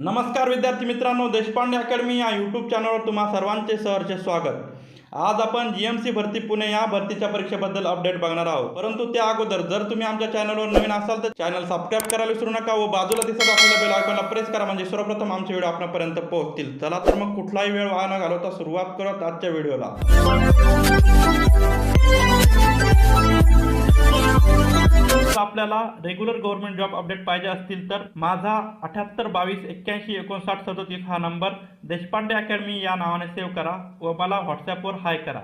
नमस्कार विद्यार्थी मित्रांनो देशपांडे अकॅडमी या यूट्यूब चॅनलवर तुम्हा सर्वांचे सहर्ष स्वागत. आज आपण जी एम सी भरती पुणे या भरतीच्या परीक्षेबद्दल अपडेट बघणार आहोत. परंतु त्या अगोदर जर तुम्ही आमच्या चॅनलवर नवीन असाल तर चॅनल सबस्क्राईब करायला विसरू नका व बाजूला दिसत असलेल्या बेल आयकॉनला प्रेस करा म्हणजे सर्वप्रथम आमचे व्हिडिओ आपल्यापर्यंत पोहोचतील. चला तर मग कुठलाही वेळ वाया न घालवता सुरुवात करत आजच्या व्हिडिओला आपल्याला रेग्युलर गव्हर्नमेंट जॉब अपडेट पाहिजे असतील तर माझा अठ्याहत्तर बावीस एक्क्याऐंशी एकोणसाठ सदतीस हा नंबर देशपांडे अकॅडमी या नावाने सेव्ह करा व मला व्हॉट्सॲपवर हाय करा.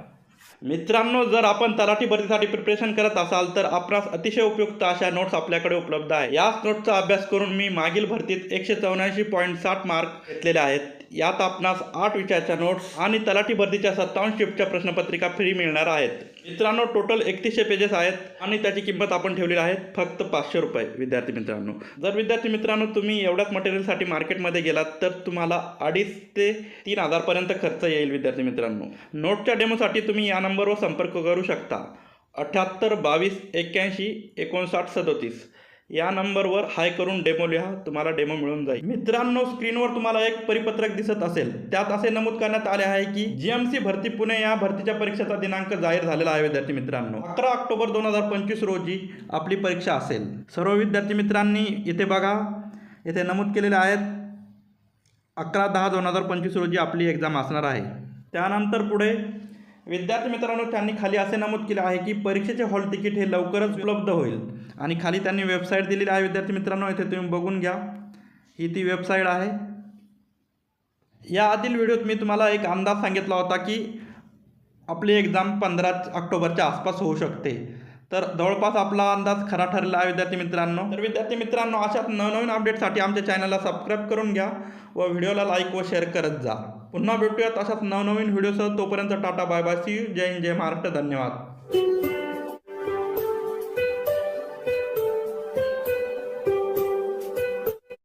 मित्रांनो जर आपण तलाठी भरतीसाठी प्रिपरेशन करत असाल तर आपणास अतिशय उपयुक्त अशा नोट्स आपल्याकडे उपलब्ध आहे. याच नोट्सचा अभ्यास करून मी मागील भरतीत एकशे चौऱ्याऐंशी पॉईंट साठ मार्क घेतलेले आहेत. यात आपणास आठ विषयाच्या नोट्स आणि तलाठी भरतीच्या सत्तावन्न शिफ्टच्या प्रश्नपत्रिका फ्री मिळणार आहेत. मित्रांनो टोटल एकतीसशे पेजेस आहेत आणि त्याची किंमत आपण ठेवलेली आहे फक्त पाचशे रुपये विद्यार्थी मित्रांनो. जर विद्यार्थी मित्रांनो तुम्ही एवढ्याच मटेरियलसाठी मार्केटमध्ये गेलात तर तुम्हाला अडीच ते तीन हजारपर्यंत खर्च येईल विद्यार्थी मित्रांनो. नोटच्या डेमोसाठी तुम्ही या नंबरवर संपर्क करू शकता. अठ्ठ्याहत्तर बावीस एक्क्याऐंशी एकोणसाठ सदोतीस. या नंबरवर हाय करून डेमो लिहा तुम्हाला डेमो मिळून जाईल. मित्रांनो स्क्रीनवर तुम्हाला एक परिपत्रक दिसत असेल. त्यात असे नमूद करण्यात आले आहे की जीएमसी भरती पुणे या भरतीच्या परीक्षेचा दिनांक जाहीर झालेला आहे विद्यार्थी मित्रांनो. अकरा ऑक्टोबर दोन हजार पंचवीस रोजी आपली परीक्षा असेल. सर्व विद्यार्थी मित्रांनी इथे बघा इथे नमूद केलेले आहेत. अकरा दहा दोन हजार पंचवीस रोजी आपली एक्झाम असणार आहे. त्यानंतर पुढे विद्यार्थी मित्रांनो त्यांनी खाली असे नमूद केले आहे की परीक्षेचे हॉल तिकीट हे लवकरच उपलब्ध होईल. आणि खाली त्यांनी वेबसाईट दिलेली आहे विद्यार्थी मित्रांनो इथे तुम्ही बघून घ्या. ही ती वेबसाईट आहे. या आधील व्हिडिओत मी तुम्हाला एक अंदाज सांगितला होता की आपली एक्झाम पंधरा ऑक्टोबरच्या आसपास होऊ शकते. तर जवळपास आपला अंदाज खरा ठरला आहे विद्यार्थी मित्रांनो. तर विद्यार्थी मित्रांनो अशाच नवनवीन अपडेटसाठी आमच्या चॅनलला सबस्क्राईब करून घ्या व व्हिडिओला लाईक व शेअर करत जा. पुन्हा भेटूयात अशाच नवनवीन व्हिडिओसह तोपर्यंत tata bye bye see you जय हिंद जय महाराष्ट्र धन्यवाद.